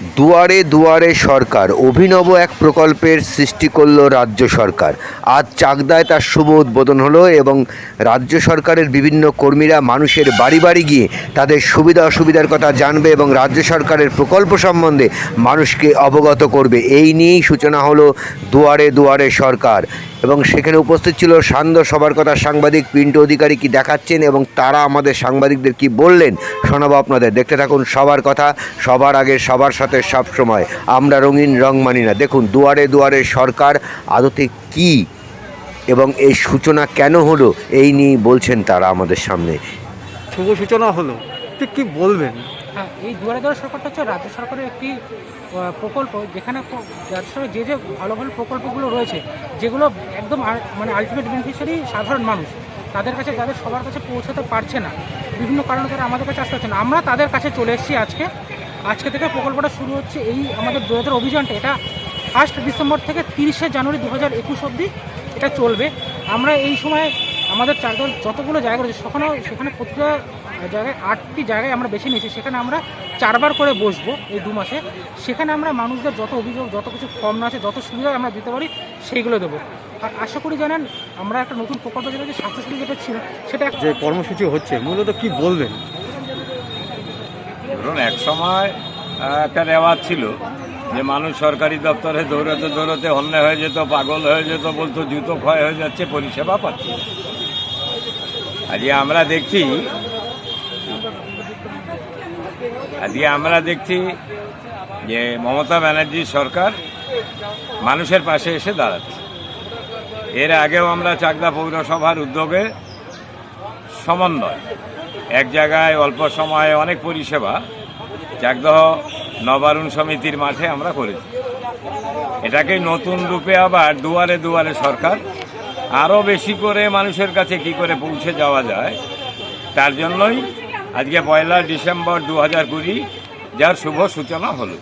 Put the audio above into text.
দুয়ারে দুয়ারে সরকার অভিনব এক প্রকল্পের সৃষ্টি করল রাজ্য সরকার। আজ চাকদায় তার শুভ উদ্বোধন হলো এবং রাজ্য সরকারের বিভিন্ন কর্মীরা মানুষের বাড়ি বাড়ি গিয়ে তাদের সুবিধা অসুবিধার কথা জানবে এবং রাজ্য সরকারের প্রকল্প সম্বন্ধে মানুষকে অবগত করবে। এই নিয়েই সূচনা হলো দুয়ারে দুয়ারে সরকার। এবং সেখানে উপস্থিত ছিল সান্ধ্য সবার কথা সাংবাদিক পিন্টু অধিকারী কি দেখাচ্ছেন এবং তারা আমাদের সাংবাদিকদের কি বললেন শোনাবো আপনাদের। দেখতে থাকুন সবার কথা, সবার আগে সবার সাথে সব সময়। আমরা রঙিন রং মানি না। দেখুন দুয়ারে দুয়ারে সরকার আদতে কি এবং এই সূচনা কেন হলো এই নিয়ে বলছেন তারা আমাদের সামনে। শুভ সূচনা হলো। ঠিক কি বলবেন? হ্যাঁ এই দুয়ারে দুয়ারে সরকারটা হচ্ছে রাজ্য সরকারের একটি প্রকল্প। যেখানে রাজ্য সরকারের যে যে ভালো ভালো প্রকল্পগুলো রয়েছে যেগুলো একদম মানে আলটিমেট বেনিফিশিয়ারি সাধারণ মানুষ তাদের কাছে তাদের সবার কাছে পৌঁছাতে পারছে না। বিভিন্ন কারণে তারা আমাদের কাছে আসতে পারছে না। আমরা তাদের কাছে চলে এসেছি আজকে। আজকে থেকে প্রকল্পটা শুরু হচ্ছে এই আমাদের দু হাজার অভিযানটা। এটা ফার্স্ট ডিসেম্বর থেকে তিরিশে জানুয়ারি দু হাজার একুশ অবধি এটা চলবে। আমরা এই সময় আমাদের চারদল যতগুলো জায়গা রয়েছে সেখানে সেখানে প্রতিটা জায়গায় আটটি জায়গায় আমরা বেছে নিয়েছি। সেখানে আমরা চারবার করে বসবো এই দু মাসে। সেখানে আমরা মানুষদের যত অভিযোগ, যত কিছু ফর্ম না আছে, যত সুবিধা আমরা দিতে পারি, সেইগুলো দেবো। আর আশা করি জানেন, আমরা একটা নতুন প্রকল্প যেটা যে স্বাস্থ্যসাথী যেটা ছিল, সেটা যে কর্মসূচি হচ্ছে, মূলত কি বলবেন? ধরুন, এক সময় একটা রেওয়াজ ছিল যে মানুষ সরকারি দপ্তরে দৌড়াতে দৌড়াতে হন্য হয়ে যেত, পাগল হয়ে যেত, বলতো জুতো ক্ষয় হয়ে যাচ্ছে, পরিষেবা পাচ্ছে। আজকে আমরা দেখছি আজকে আমরা দেখছি যে মমতা ব্যানার্জির সরকার মানুষের পাশে এসে দাঁড়াচ্ছে এর আগেও আমরা চাকদা পৌরসভার উদ্যোগে সমন্বয়, এক জায়গায় অল্প সময়ে অনেক পরিষেবা চাকদহ নবারুণ সমিতির মাঠে আমরা করেছি। এটাকে নতুন রূপে আবার দুয়ারে দুয়ারে সরকার আরও বেশি করে মানুষের কাছে কি করে পৌঁছে যাওয়া যায়, তার জন্যই আজকে পয়লা ডিসেম্বর দু হাজার কুড়ি যার শুভ সূচনা হলো।